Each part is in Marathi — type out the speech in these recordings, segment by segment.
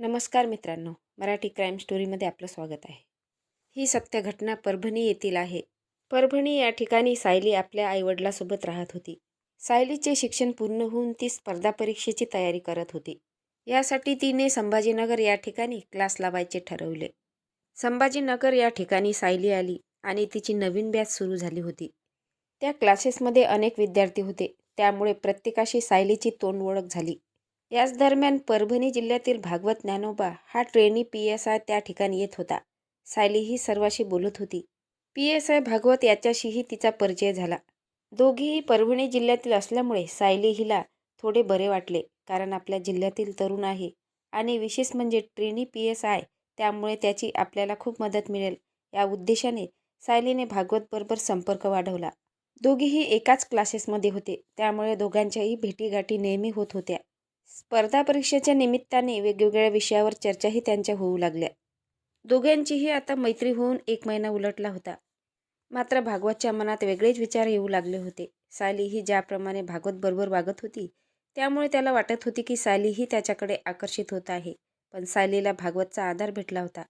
नमस्कार मित्रांनो मराठी क्राईम स्टोरीमध्ये आपलं स्वागत आहे. ही सत्य घटना परभणी येथील आहे. परभणी या ठिकाणी सायली आपल्या आईवडिलासोबत राहत होती. सायलीचे शिक्षण पूर्ण होऊन ती स्पर्धा परीक्षेची तयारी करत होती. यासाठी तिने संभाजीनगर या ठिकाणी क्लास लावायचे ठरवले. संभाजीनगर या ठिकाणी सायली आली आणि तिची नवीन बॅच सुरू झाली होती. त्या क्लासेसमध्ये अनेक विद्यार्थी होते. त्यामुळे प्रत्येकाशी सायलीची तोंड ओळख झाली. याच दरम्यान परभणी जिल्ह्यातील भागवत ज्ञानोबा हा ट्रेनी पी एस आय त्या ठिकाणी येत होता. सायली ही सर्वाशी बोलत होती. पी एस आय भागवत याच्याशीही तिचा परिचय झाला. दोघीही परभणी जिल्ह्यातील असल्यामुळे सायली हिला थोडे बरे वाटले कारण आपल्या जिल्ह्यातील तरुण आहे आणि विशेष म्हणजे ट्रेनी पी एस आय त्यामुळे त्याची आपल्याला खूप मदत मिळेल. या उद्देशाने सायलीने भागवतबरोबर संपर्क वाढवला. दोघीही एकाच क्लासेसमध्ये होते. त्यामुळे दोघांच्याही भेटीगाठी नेहमी होत होत्या. स्पर्धा परीक्षेच्या निमित्ताने वेगवेगळ्या विषयावर चर्चाही त्यांच्या होऊ लागल्या. दोघांचीही आता मैत्री होऊन एक महिना उलटला होता. मात्र भागवतच्या मनात वेगळेच विचार येऊ लागले होते. साली ही ज्याप्रमाणे भागवत बरोबर वागत होती त्यामुळे त्याला वाटत होती की सालीही त्याच्याकडे आकर्षित होत आहे. पण सालीला भागवतचा आधार भेटला होता.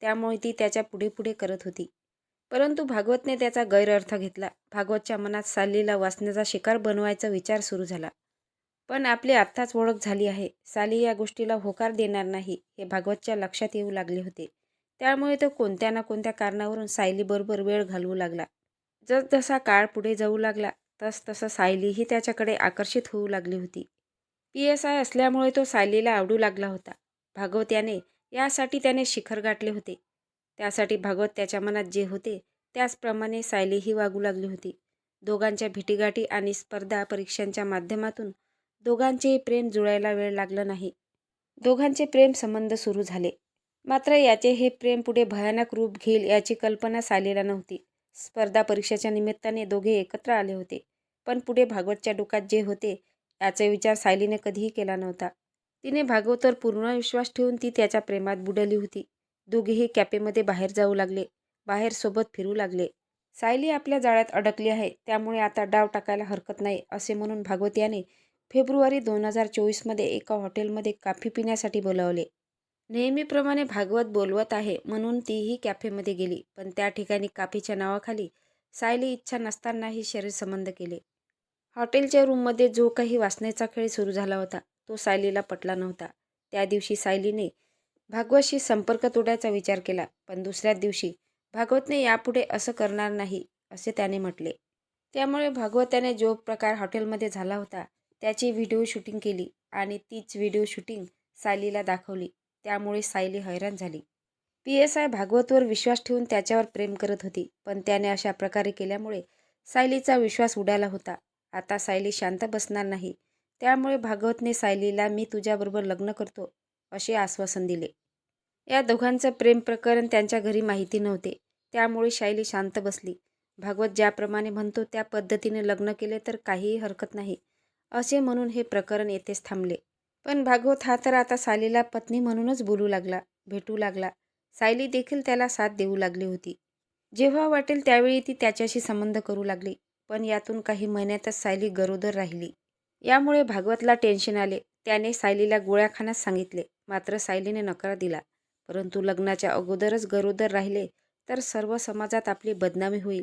त्यामुळे ती त्याच्या पुढे पुढे करत होती. परंतु भागवतने त्याचा गैरअर्थ घेतला. भागवतच्या मनात सालीला वाचण्याचा शिकार बनवायचा विचार सुरू झाला. पण आपली आत्ताच ओळख झाली आहे. साली या गोष्टीला होकार देणार नाही हे भागवतच्या लक्षात येऊ लागले होते. त्यामुळे तो कोणत्या ना कोणत्या कारणावरून सायलीबरोबर वेळ घालवू लागला. जसजसा काळ पुढे जाऊ लागला तसतसं सायलीही त्याच्याकडे आकर्षित होऊ लागली होती. पी एस आय असल्यामुळे तो सायलीला आवडू लागला होता. भागवत याने यासाठी त्याने शिखर गाठले होते. त्यासाठी भागवत त्याच्या मनात जे होते त्याचप्रमाणे सायलीही वागू लागली होती. दोघांच्या भेटीगाठी आणि स्पर्धा परीक्षांच्या माध्यमातून दोघांचेही प्रेम जुळायला वेळ लागला नाही. दोघांचे प्रेम संबंध सुरू झाले. मात्र याचे हे प्रेम पुढे भयानक रूप घेईल याची कल्पना सायलीला नव्हती. स्पर्धा परीक्षेच्या निमित्ताने दोघे एकत्र आले होते. पण पुढे भागवतच्या डोक्यात जे होते याचा विचार सायलीने कधीही केला नव्हता. तिने भागवतवर पूर्ण विश्वास ठेवून ती त्याच्या प्रेमात बुडली होती. दोघेही कॅफेमध्ये बाहेर जाऊ लागले. बाहेर सोबत फिरू लागले. सायली आपल्या जाळ्यात अडकली आहे त्यामुळे आता डाव टाकायला हरकत नाही असे म्हणून भागवत याने फेब्रुवारी दोन हजार चोवीसमध्ये एका हॉटेलमध्ये कॉफी पिण्यासाठी बोलावले. नेहमीप्रमाणे भागवत बोलवत आहे म्हणून तीही कॅफेमध्ये गेली पण त्या ठिकाणी काफीच्या नावाखाली सायली इच्छा नसतानाही शरीर संबंध केले. हॉटेलच्या रूममध्ये जो काही वाचण्याचा खेळ सुरू झाला होता तो सायलीला पटला नव्हता. त्या दिवशी सायलीने भागवतशी संपर्क तोडायचा विचार केला पण दुसऱ्याच दिवशी भागवतने यापुढे असं करणार नाही असे त्याने म्हटले. त्यामुळे भागवत त्याने जो प्रकार हॉटेलमध्ये झाला होता त्याची व्हिडिओ शूटिंग केली आणि तीच व्हिडिओ शूटिंग सायलीला दाखवली. त्यामुळे सायली हैराण झाली. पी एस आय भागवतवर विश्वास ठेवून त्याच्यावर प्रेम करत होती पण त्याने अशा प्रकारे केल्यामुळे सायलीचा विश्वास उडाला होता. आता सायली शांत बसणार नाही. त्यामुळे भागवतने सायलीला मी तुझ्याबरोबर लग्न करतो असे आश्वासन दिले. या दोघांचं प्रेम प्रकरण त्यांच्या घरी माहिती नव्हते. त्यामुळे सायली शांत बसली. भागवत ज्याप्रमाणे म्हणतो त्या पद्धतीने लग्न केले तर काहीही हरकत नाही. असे म्हणून हे प्रकरण येथेच थांबले. पण भागवत हा तर आता सायलीला पत्नी म्हणूनच बोलू लागला भेटू लागला. सायली देखील त्याला साथ देऊ लागली होती. जेव्हा वाटेल त्यावेळी ती त्याच्याशी संबंध करू लागली. पण यातून काही महिन्यातच सायली गरोदर राहिली. यामुळे भागवतला टेन्शन आले. त्याने सायलीला गोळ्या खाण्यास सांगितले. मात्र सायलीने नकार दिला. परंतु लग्नाच्या अगोदरच गरोदर राहिले तर सर्व समाजात आपली बदनामी होईल.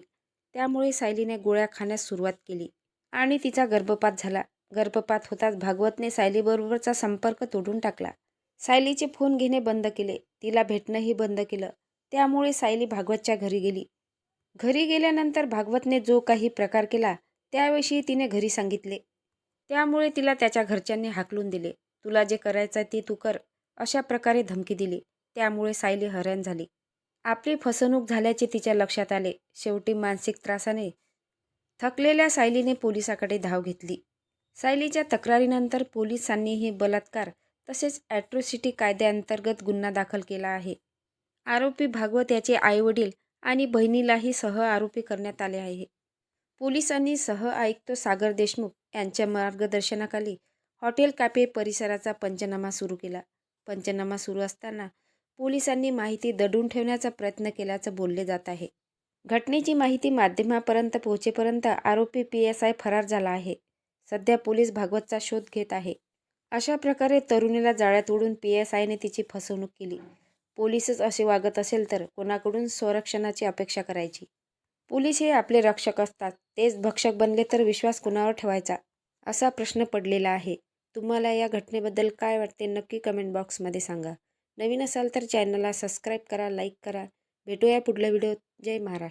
त्यामुळे सायलीने गोळ्या खाण्यास सुरुवात केली आणि तिचा गर्भपात झाला. गर्भपात होताच भागवतने सायलीबरोबरचा संपर्क तोडून टाकला. सायलीचे फोन घेणे बंद केले. तिला भेटणंही बंद केलं. त्यामुळे सायली भागवतच्या घरी गेली. घरी गेल्यानंतर भागवतने जो काही प्रकार केला त्याविषयी तिने घरी सांगितले. त्यामुळे तिला त्याच्या घरच्यांनी हाकलून दिले. तुला जे करायचं ते तू कर अशा प्रकारे धमकी दिली. त्यामुळे सायली हैराण झाली. आपली फसवणूक झाल्याचे तिच्या लक्षात आले. शेवटी मानसिक त्रासाने थकलेल्या सायलीने पोलिसाकडे धाव घेतली. सायलीच्या तक्रारीनंतर पोलिसांनी हे बलात्कार तसेच ॲट्रोसिटी कायद्याअंतर्गत गुन्हा दाखल केला आहे. आरोपी भागवत याचे आईवडील आणि बहिणीलाही सह आरोपी करण्यात आले आहे. पोलिसांनी सह आयुक्त सागर देशमुख यांच्या मार्गदर्शनाखाली हॉटेल कॅफे परिसराचा पंचनामा सुरू केला. पंचनामा सुरू असताना पोलिसांनी माहिती दडून ठेवण्याचा प्रयत्न केल्याचं बोलले जात आहे. घटनेची माहिती माध्यमापर्यंत पोहोचेपर्यंत आरोपी पी एस आय फरार झाला आहे. सध्या पोलीस भागवतचा शोध घेत आहे. अशा प्रकारे तरुणीला जाळ्यात उडून पी एस आयने तिची फसवणूक केली. पोलीसच असे वागत असेल तर कोणाकडून संरक्षणाची अपेक्षा करायची? पोलीस हे आपले रक्षक असतात. तेच भक्षक बनले तर विश्वास कुणावर ठेवायचा? असा प्रश्न पडलेला आहे. तुम्हाला या घटनेबद्दल काय वाटते नक्की कमेंट बॉक्समध्ये सांगा. नवीन असाल तर चॅनलला सबस्क्राईब करा लाईक करा. भेटूया पुढल्या व्हिडिओत. जय महाराष्ट्र.